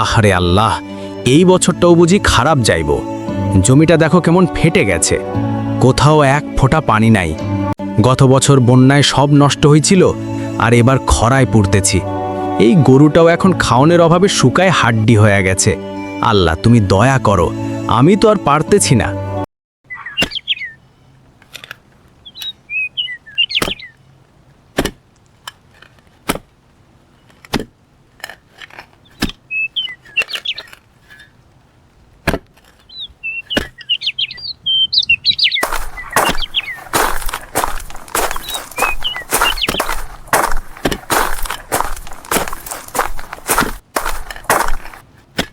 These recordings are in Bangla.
আহারে আল্লাহ, এই বছরটাও বুঝি খারাপ যাইব। জমিটা দেখো কেমন ফেটে গেছে। কোথাও এক ফোঁটা পানি নাই। গত বছর বন্যায় সব নষ্ট হয়েছিল আর এবার খরায় পুড়তেছি। এই গরুটাও এখন খাওনের অভাবে শুকায় হাড্ডি হয়ে গেছে। আল্লাহ, তুমি দয়া করো, আমি তো আর পারতেছি না।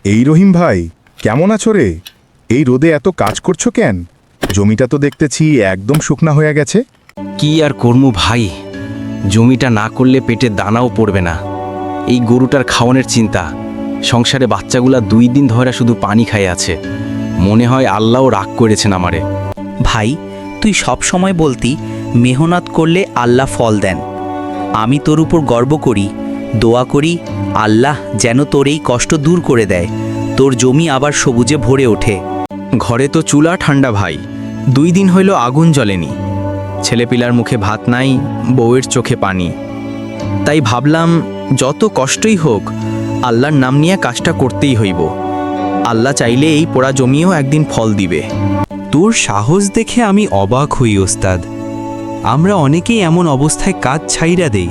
এই রহিম ভাই কেমন আছো রে? এই রোদে এত কাজ করছ কেন? জমিটা তো দেখতেছি একদম শুকনা হয়ে গেছে। কি আর কর্মু ভাই? জমিটা না করলে পেটে দানাও পড়বে না। এই গরুটার খাওয়ানোর চিন্তা। সংসারে বাচ্চাগুলা দুই দিন ধরে শুধু পানি খাই আছে। মনে হয় আল্লাহও রাগ করেছেন আমারে। ভাই তুই সব সময় বলতি মেহনত করলে আল্লাহ ফল দেন। আমি তোর উপর গর্ব করি দোয়া করি আল্লাহ যেন তোর এই কষ্ট দূর করে দেয়। তোর জমি আবার সবুজে ভরে ওঠে। ঘরে তো চুলা ঠান্ডা ভাই দুই দিন হইল আগুন জ্বলেনি। ছেলেপিলার মুখে ভাত নাই বউয়ের চোখে পানি। তাই ভাবলাম যত কষ্টই হোক আল্লাহর নাম নিয়ে কাজটা করতেই হইব। আল্লাহ চাইলে এই পোড়া জমিও একদিন ফল দিবে। তোর সাহস দেখে আমি অবাক হই ওস্তাদ। আমরা অনেকেই এমন অবস্থায় কাজ ছাইরা দেই।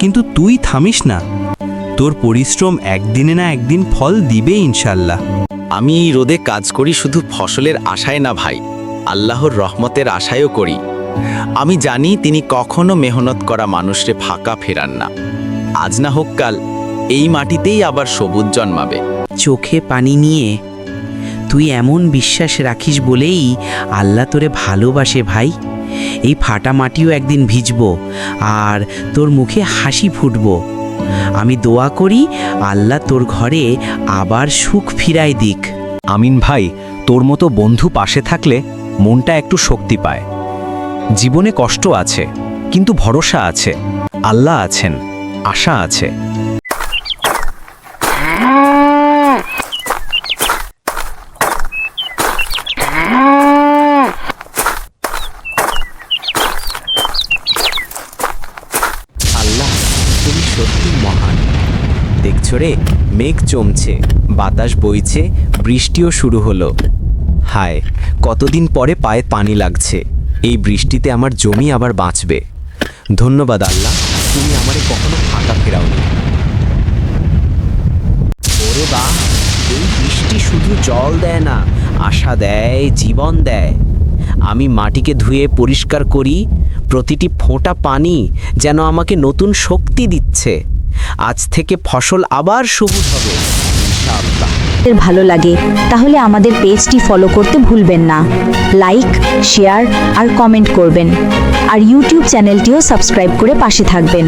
কিন্তু তুই থামিস না। তোর পরিশ্রম একদিনে না একদিন ফল দিবে ইনশাল্লাহ আমি এই রোদে কাজ করি শুধু ফসলের আশায় না ভাই আল্লাহর রহমতের আশায়ও করি। আমি জানি তিনি কখনো মেহনত করা মানুষরে ফাঁকা ফেরান না। আজ না হোক কাল এই মাটিতেই আবার সবুজ জন্মাবে। চোখে পানি নিয়ে তুই এমন বিশ্বাস রাখিস বলেই আল্লাহ তোরে ভালোবাসে ভাই। এই ফাটা মাটিও একদিন ভিজব আর তোর মুখে হাসি ফুটব। আমি দোয়া করি আল্লাহ তোর ঘরে আবার সুখ ফিরায় দিক। আমিন ভাই, তোর মতো বন্ধু পাশে থাকলে মনটা একটু শক্তি পায়। জীবনে কষ্ট আছে, কিন্তু ভরসা আছে, আল্লাহ আছেন, আশা আছে আল্লাহ তুমি সত্যি মহান। দেখছ রে, মেঘ জমছে বাতাস বইছে, বৃষ্টিও শুরু হলো। হায়, কতদিন পরে পায়ে পানি লাগছে। এই বৃষ্টিতে আমার জমি আবার বাঁচবে। ধন্যবাদ আল্লাহ, তুমি আমারে কখনো ফাঁকা ফেরাওনি। ওরে বা, এই বৃষ্টি শুধু জল দেয় না, আশা দেয়, জীবন দেয়। আমি মাটিকে ধুয়ে পরিষ্কার করি প্রতিটি ফোঁটা পানি যেন আমাকে নতুন শক্তি দিচ্ছে। আজ থেকে ফসল আবার সবুজ হবে ভালো লাগে, তাহলে আমাদের পেজটি ফলো করতে ভুলবেন না। লাইক শেয়ার আর কমেন্ট করবেন। আর ইউটিউব চ্যানেলটিও সাবস্ক্রাইব করে পাশে থাকবেন।